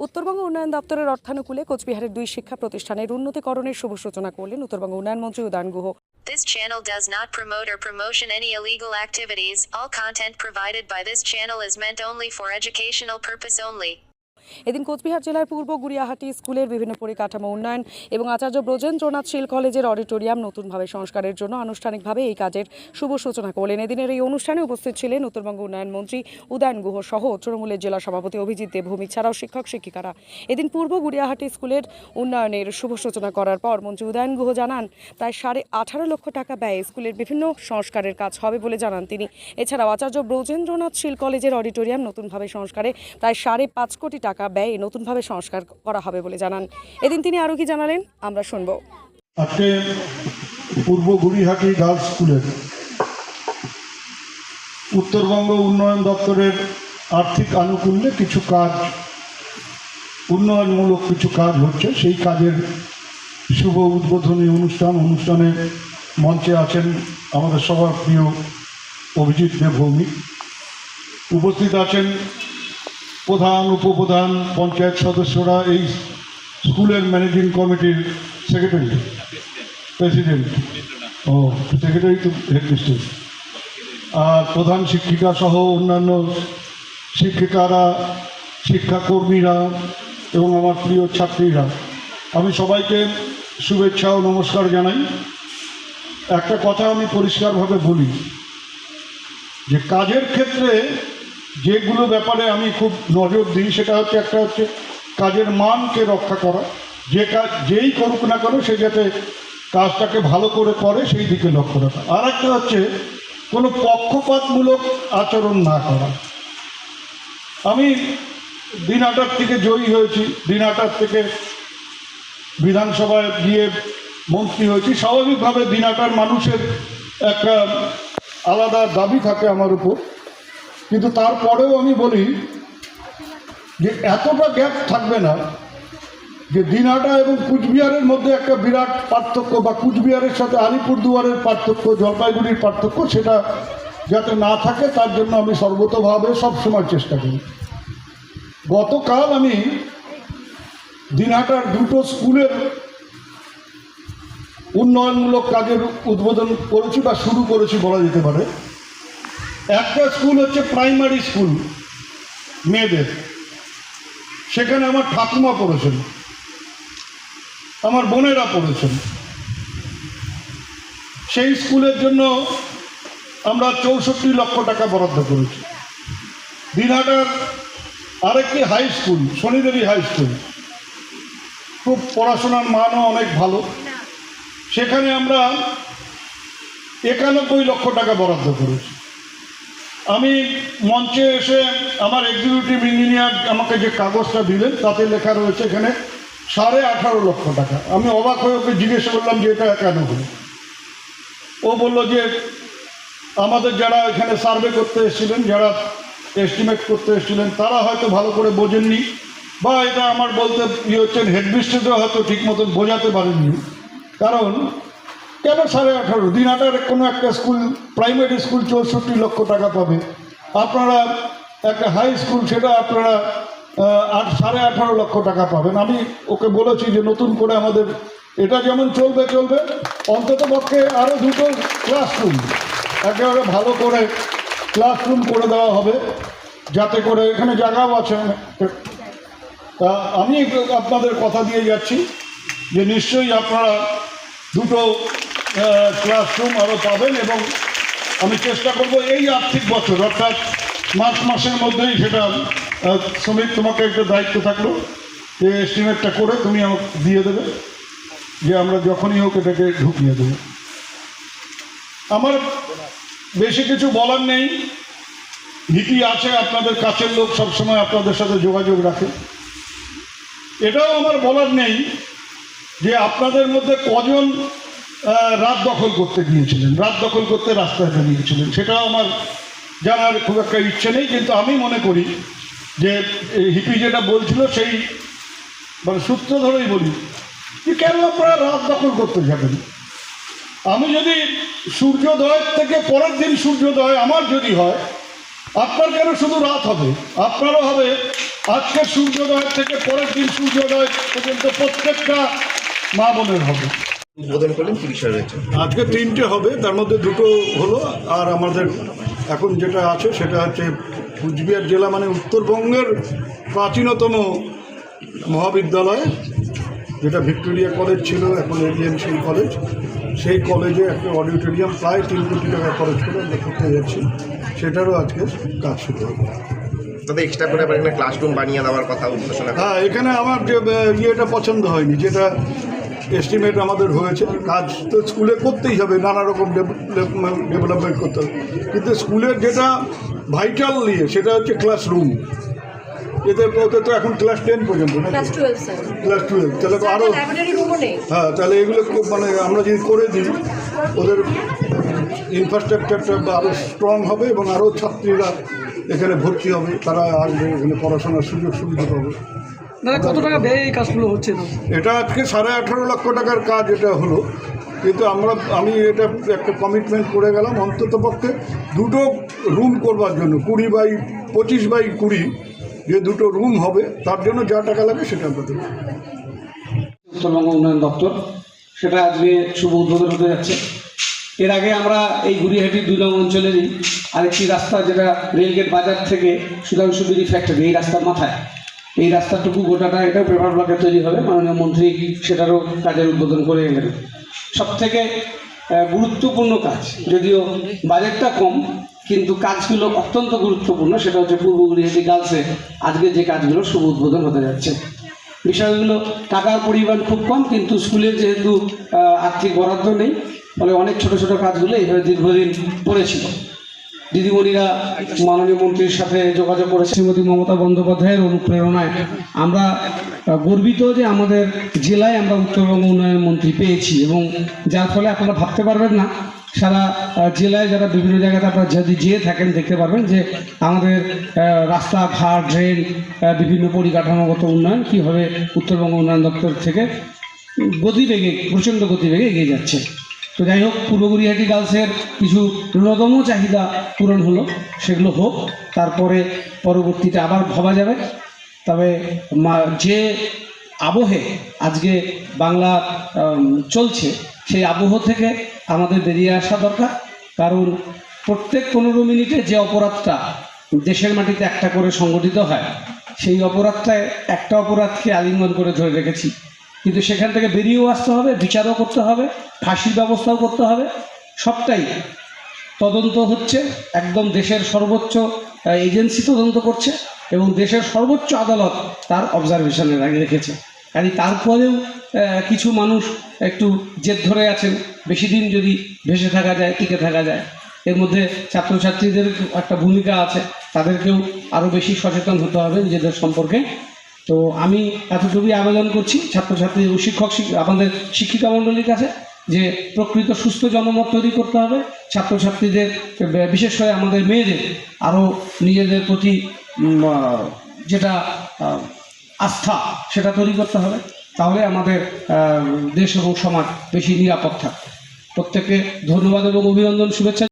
উত্তরবঙ্গ উন্নয়ন দপ্তরের অর্থানুকূলে কোচবিহারের দুই শিক্ষা প্রতিষ্ঠানের উন্নতিকরণের শুভ সূচনা করলেন উত্তরবঙ্গ উন্নয়ন মন্ত্রী Udayan Guha This channel does not promote or promotion any illegal activities. All content provided by this channel is meant only for educational purpose only. এদিন কোচবিহার জেলার পূর্ব গুড়িয়াহাটি স্কুলের বিভিন্ন পরিকাঠামো উন্নয়ন এবং আচার্য ব্রজেন্দ্রনাথ শীল কলেজের অডিটোরিয়াম নতুনভাবে সংস্কারের জন্য আনুষ্ঠানিকভাবে এই কাজের শুভ সূচনা করলেন। এদিনের এই অনুষ্ঠানে উপস্থিত ছিলেন উত্তরবঙ্গ উন্নয়ন মন্ত্রী উদয়ন গুহ সহ তৃণমূলের জেলা সভাপতি অভিজিৎ দেবভূমি ছাড়াও শিক্ষক শিক্ষিকারা। এদিন পূর্ব গুড়িয়াহাটি স্কুলের উন্নয়নের শুভ সূচনা করার পর মন্ত্রী উদয়ন গুহ জানান, প্রায় সাড়ে আঠারো লক্ষ টাকা ব্যয়ে স্কুলের বিভিন্ন সংস্কারের কাজ হবে বলে জানান তিনি। এছাড়াও আচার্য ব্রজেন্দ্রনাথ শীল কলেজের অডিটোরিয়াম নতুনভাবে সংস্কারে প্রায় সাড়ে পাঁচ কোটি টাকা ব্যয়ে নতুনভাবে সংস্কার করা হবে বলে জানান। এদিন তিনি আরও কি জানালেন, আমরা শুনব। আজকে পূর্ব গুড়িহাটি গার্লস স্কুলের উত্তরবঙ্গ উন্নয়ন দপ্তরের আর্থিক আনুকূল্যে কিছু কাজ, উন্নয়নমূলক কিছু কাজ হচ্ছে। সেই কাজের শুভ উদ্বোধনী অনুষ্ঠান, অনুষ্ঠানে মঞ্চে আছেন আমাদের সবার প্রিয় অভিজিৎ দেবভৌমিক উপস্থিত আছেন প্রধান, উপপ্রধান পঞ্চায়েত সদস্যরা এই স্কুলের ম্যানেজিং কমিটির সেক্রেটারি প্রেসিডেন্ট ও সেক্রেটারি তো হেডমিস্ট্রেস আর প্রধান শিক্ষিকা সহ অন্যান্য শিক্ষিকারা, শিক্ষাকর্মীরা এবং আমার প্রিয় ছাত্রীরা, আমি সবাইকে শুভেচ্ছা ও নমস্কার জানাই। একটা কথা আমি পরিষ্কারভাবে বলি, যে কাজের ক্ষেত্রে যেগুলো ব্যাপারে আমি খুব নজর দিই, সেটা হচ্ছে একটা হচ্ছে কাজের মানকে রক্ষা করা। যে কাজ যেই করুক না কেন সে যাতে কাজটাকে ভালো করে করে, সেই দিকে লক্ষ্য রাখা। আর একটা হচ্ছে কোনো পক্ষপাতমূলক আচরণ না করা। আমি দিনহাটার থেকে জয়ী হয়েছি দিনহাটার থেকে বিধানসভায় গিয়ে মন্ত্রী হয়েছি। স্বাভাবিকভাবে দিন দিনহাটার মানুষের একটা আলাদা দাবি থাকে আমার উপর। কিন্তু তারপরেও আমি বলি যে এতটা গ্যাপ থাকবে না যে দিনহাটা এবং কুচবিহারের মধ্যে একটা বিরাট পার্থক্য বা কুচবিহারের সাথে আলিপুরদুয়ারের পার্থক্য, জলপাইগুড়ির পার্থক্য সেটা যাতে না থাকে, তার জন্য আমি সর্বতভাবে সবসময় চেষ্টা করি। গতকাল আমি দিনহাটার দুটো স্কুলের উন্নয়নমূলক কাজের উদ্বোধন করেছি বা শুরু করেছি বলা যেতে পারে। একটা স্কুল হচ্ছে প্রাইমারি স্কুল, মেয়েদের। সেখানে আমার ঠাকুমা পড়েছেন, আমার বোনেরা পড়েছেন। সেই স্কুলের জন্য আমরা চৌষট্টি লক্ষ টাকা বরাদ্দ করেছি। দিনহাটার আরেকটি high school, Shanidebi high school. খুব পড়াশোনার মানও অনেক ভালো। সেখানে আমরা একানব্বই লক্ষ টাকা বরাদ্দ করেছি। আমি মঞ্চে এসে আমার এক্সিকিউটিভ ইঞ্জিনিয়ার আমাকে যে কাগজটা দিলেন, তাতে লেখা রয়েছে এখানে সাড়ে আঠারো লক্ষ টাকা। আমি অবাক হয়ে ওকে জিজ্ঞেস করলাম যে এটা কেন হলো? ও বলল যে আমাদের যারা এখানে সার্ভে করতে এসেছিলেন, যারা এস্টিমেট করতে এসেছিলেন, তারা হয়তো ভালো করে বোঝেননি বা এটা আমার বলতে ইয়ে হচ্ছেন হেডমিস্ট্রেসও হয়তো ঠিক মতন বোঝাতে পারেননি। কারণ কেন সাড়ে আঠারো? দিন দিনহাটার কোনো একটা স্কুল, প্রাইমারি স্কুল চৌষট্টি লক্ষ টাকা পাবে। আপনারা একটা হাই স্কুল, সেটা আপনারা আট, সাড়ে আঠারো লক্ষ টাকা পাবেন। আমি ওকে বলেছি যে নতুন করে আমাদের, এটা যেমন চলবে চলবে, অন্তত পক্ষে আরও দুটো ক্লাসরুম একেবারে ভালো করে ক্লাসরুম করে দেওয়া হবে, যাতে করে এখানে জায়গাও আছে। তা আমি আপনাদের কথা দিয়ে যাচ্ছি যে নিশ্চয়ই আপনারা দুটো ক্লাসরুম আরও পাবেন এবং আমি চেষ্টা করব এই আর্থিক বছর, অর্থাৎ মার্চ মাসের মধ্যেই সেটা শ্রমিক তোমাকে একটা দায়িত্ব থাকল, যে এস্টিমেটটা করে তুমি আমাকে দিয়ে দেবে, যে আমরা যখনই হোক এটাকে ঢুকিয়ে দেবো। আমার বেশি কিছু বলার নেই নীতি আছে, আপনাদের কাছের লোক সবসময় আপনাদের সাথে যোগাযোগ রাখে। এটাও আমার বলার নেই যে আপনাদের মধ্যে কজন রাত দখল করতে গিয়েছিলেন, রাত দখল করতে রাস্তায় বেরিয়েছিলেন সেটাও আমার জানার খুব একটা ইচ্ছে নেই, কিন্তু আমি মনে করি যে হিপি যেটা বলছিল সেই মানে সূত্র ধরেই বলি যে কেন আপনারা রাত দখল করতে যাবেন? আমি যদি সূর্যোদয়ের থেকে পরের দিন সূর্যোদয় আমার যদি হয়, আপনার কেন শুধু রাত হবে? আপনারও হবে আজকের সূর্যোদয় থেকে পরের দিন সূর্যোদয় পর্যন্ত প্রত্যেকটা মা বোনের হবে। উদ্বোধন করলেন কি বিষয় রয়েছে আজকে তিনটে হবে তার মধ্যে দুটো হলো আর আমাদের এখন যেটা আছে সেটা হচ্ছে কুচবিহার জেলা মানে উত্তরবঙ্গের প্রাচীনতম মহাবিদ্যালয় যেটা ভিক্টোরিয়া কলেজ ছিল এখন এডিএমসি কলেজ। সেই কলেজে একটা অডিটোরিয়াম প্রায় তিন কোটি টাকা খরচ করে আমরা করতে যাচ্ছি। সেটারও আজকে কাজ শুরু হবে। তাদের এক্সট্রা করে এখানে ক্লাসরুম বানিয়ে দেওয়ার কথা হ্যাঁ এখানে আমার যে ইয়েটা পছন্দ হয়নি যেটা এস্টিমেট আমাদের হয়েছে। কাজ তো স্কুলে করতেই হবে নানা রকম ডেভেলপমেন্ট করতে হবে। কিন্তু স্কুলের যেটা ভাইটাল নিয়ে সেটা হচ্ছে ক্লাসরুম এতে ওতে তো এখন ক্লাস টেন পর্যন্ত ক্লাস টুয়েলভ তাহলে তো আরও হ্যাঁ তাহলে এগুলো মানে আমরা যদি করে দিই ওদের ইনফ্রাস্ট্রাকচারটা আরও স্ট্রং হবে এবং আরও ছাত্রীরা এখানে ভর্তি হবে তারা আসবে এখানে পড়াশোনার সুযোগ সুবিধা পাবে। দাদা কত টাকা ব্যয় এই কাজগুলো হচ্ছে এটা আজকে সাড়ে আঠারো লক্ষ টাকার কাজ এটা হলো। কিন্তু আমরা আমি এটা একটা কমিটমেন্ট করে গেলাম অন্তত পক্ষে দুটো রুম করবার জন্য কুড়ি বাই পঁচিশ বাই কুড়ি যে দুটো রুম হবে তার জন্য যা টাকা লাগে সেটা আমরা দেবো। উত্তরবঙ্গ উন্নয়ন দপ্তর সেটা আজকে শুভ উদ্বোধন হতে যাচ্ছে। এর আগে আমরা এই গুড়িয়াহাটি দুই নং অঞ্চলেরই আরেকটি রাস্তা যেটা রেলগেট বাজার থেকে সুধাংশু বিড়ি ফ্যাক্টরি এই রাস্তার মাথায়। এই রাস্তাটুকু গোটাটা এটা পেপার ব্লকে তৈরি হবে। মাননীয় মন্ত্রী সেটারও কাজের উদ্বোধন করে গেলেন সব থেকে গুরুত্বপূর্ণ কাজ, যদিও বাজেটটা কম, কিন্তু কাজগুলো অত্যন্ত গুরুত্বপূর্ণ, সেটা হচ্ছে পূর্ব গুড়িয়াহাটি গার্লসে আজকে যে কাজগুলো শুভ উদ্বোধন হতে যাচ্ছে। বিষয়গুলো, টাকার পরিমাণ খুব কম, কিন্তু স্কুলের যেহেতু আর্থিক বরাদ্দ নেই, ফলে অনেক ছোট ছোট কাজগুলো এইভাবে দীর্ঘদিন পড়েছিল। দিদিমণিরা মাননীয় মন্ত্রীর সাথে যোগাযোগ করেছে শ্রীমতী মমতা বন্দ্যোপাধ্যায়ের অনুপ্রেরণায় আমরা গর্বিত যে আমাদের জেলায় আমরা উত্তরবঙ্গ উন্নয়ন মন্ত্রী পেয়েছি এবং যার ফলে আপনারা ভাবতে পারবেন না। সারা জেলায় যারা বিভিন্ন জায়গাতে আপনারা যদি যেয়ে থাকেন দেখতে পারবেন যে আমাদের রাস্তাঘাট ড্রেন বিভিন্ন পরিকাঠামোগত উন্নয়ন কীভাবে উত্তরবঙ্গ উন্নয়ন দপ্তর থেকে গতিবেগে, প্রচণ্ড গতিবেগে এগিয়ে যাচ্ছে। তো যাই হোক, পূর্ব গড়িয়াহাটি গার্লসের কিছু ন্যূনতম চাহিদা পূরণ হলো, সেগুলো হোক, তারপরে পরবর্তীতে আবার ভাবা যাবে। তবে যে আবহে আজকে বাংলা চলছে, সেই আবহ থেকে আমাদের বেরিয়ে আসা দরকার। কারণ প্রত্যেক পনেরো মিনিটে যে অপরাধটা দেশের মাটিতে একটা করে সংগঠিত হয়, সেই অপরাধটায় একটা অপরাধকে আলিঙ্গন করে ধরে রেখেছি। কিন্তু সেখান থেকে বেরিয়েও আসতে হবে, বিচারও করতে হবে, ফাঁসির ব্যবস্থাও করতে হবে, সবটাই তদন্ত হচ্ছে। একদম দেশের সর্বোচ্চ এজেন্সি তদন্ত করছে এবং দেশের সর্বোচ্চ আদালত তার অবজারভেশনে রেখেছে। কাজে তারপরেও কিছু মানুষ একটু জেদ ধরে আছেন, বেশি দিন যদি ভেসে থাকা যায়, টিকে থাকা যায়। এর মধ্যে ছাত্রছাত্রীদের একটা ভূমিকা আছে, তাদেরকেও আরও বেশি সচেতন হতে হবে নিজেদের সম্পর্কে। তো আমি এতটুকুই আবেদন করছি, ছাত্রছাত্রী ও শিক্ষক শিক- আমাদের শিক্ষিকা মণ্ডলীর কাছে, যে প্রকৃত সুস্থ জনমত তৈরি করতে হবে। ছাত্রছাত্রীদের বিশেষ করে আমাদের মেয়েদের আরও নিজেদের প্রতি যেটা আস্থা, সেটা তৈরি করতে হবে। তাহলে আমাদের দেশ এবং সমাজ বেশি নিরাপদ থাকবে। প্রত্যেককে ধন্যবাদ এবং অভিনন্দন, শুভেচ্ছা।